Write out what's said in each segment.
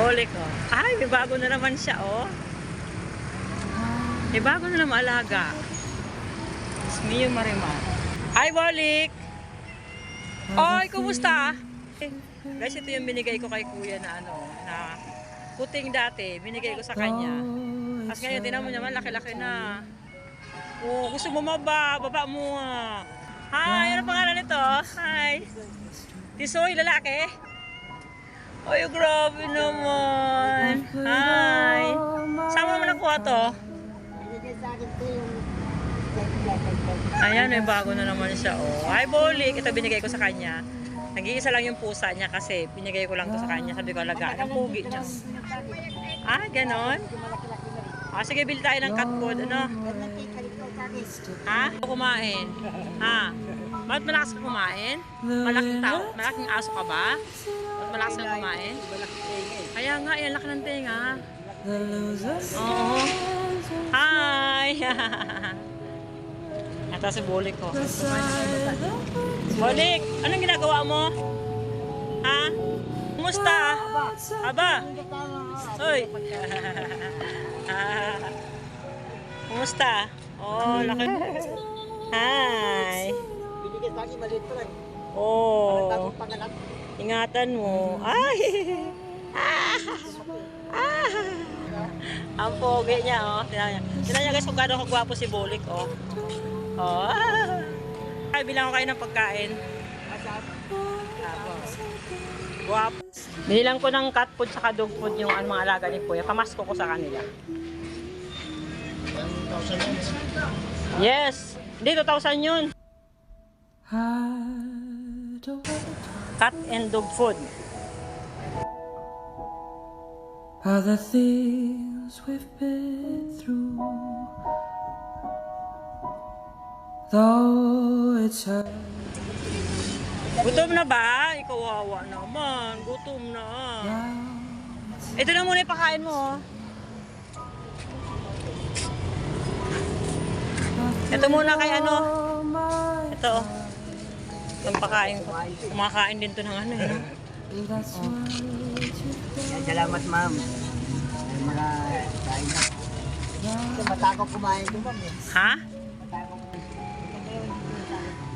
Bolik, oh. Ay, may bago na naman siya, oh. May bago na naman alaga. It's me yung Marimar. Hi, Bolik! Oy, kumusta? Guys, ito yung binigay ko kay kuya na ano, na puting dati. Binigay ko sa kanya. Tapos ngayon, tinan mo naman, laki-laki na. Oh, gusto mo maba, baba mo ah. Hi, ano pangalan nito? Hi. Tisoy, lalaki? Ay, grabe naman. Hi. Saan mo naman nakuha to? Ayan, may bago na naman siya. Oh. Hi, Bolik. Ito binigay ko sa kanya. Nag-iisa lang yung pusa niya kasi binigay ko lang to sa kanya. Sabi ko, alagaan ang pugi niya. Ah, ganon? Ah, sige, bili tayo ng cat food. Ano? Ha? Kumain. Ha? Ba't malakas ka kumain? Malaking tao? Malaking aso ka ba? Ba't malakas ka kumain? Kaya nga, yan laki ng tenga. Oo. Hi! Ito si Bulik ko. Bulik, anong ginagawa mo? Ha? Kumusta? Aba? Hoy! Kumusta? Oh, laki. Hi! Binigay sa akin, maliit pa lang. Oh, Tapos pangalan. ingatan mo. Ay! Ah! Ah! Ang pogi niya, oh. Tingnan niya. Tingnan niya guys kung gaano kagwapo si Bulik, oh. Oh. Ay, bilang ko kayo ng pagkain. Guwapo. Binilang ko ng cat food sa dog food yung ano, mga alaga ni Kuya. Pamasko ko sa kanila. Yes! Hindi, 2,000 yun. Cat and dog food. Are the things we've been through. Though it's hard. Gutom na ba? Ikaw wawa naman. Gutom na. Ito na muna ipakain mo. oh. Ito muna kay ano. Ito. Oh. Itong pakain ko. Kumakain din to ng ano eh. no? Salamat, ma'am. Mga kain na. Kasi matakaw kumain ko, ma'am. eh. Ha? Matakaw.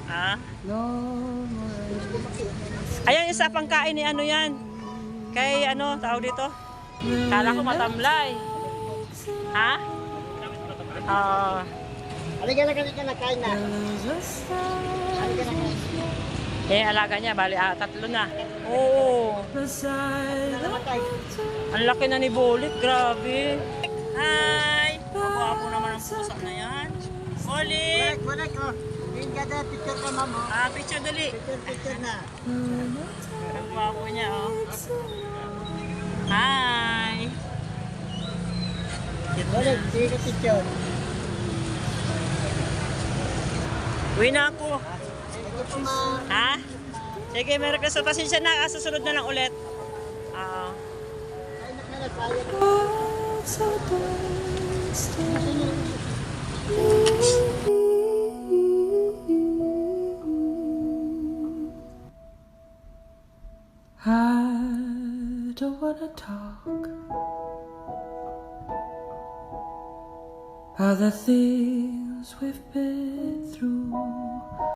Ha? Ayan, isa pang kain ni ano yan. Kay ano, tawag dito? Kala ko matamlay. Ha? Ah. Halika na, halika na, kain na. Halika na, kain. eh, alaga niya, bali, ah, tatlo na. Oo. tay. Ang laki na ni Bolit, grabe. Hi! Ang naman ang pusa na yan. Bolit! Balik, oh. Yung gada, picture ka, ma'am, oh. Ah, picture dali. Picture, picture na. Ang gwapo niya, oh. Hi! Balik, sige ka picture. Uwi na ako. Ha? Sige, Merry Christmas. Pasensya na, ah, susunod na lang ulit. Ah. Ka so distant. I don't wanna talk. Are the things we've been through?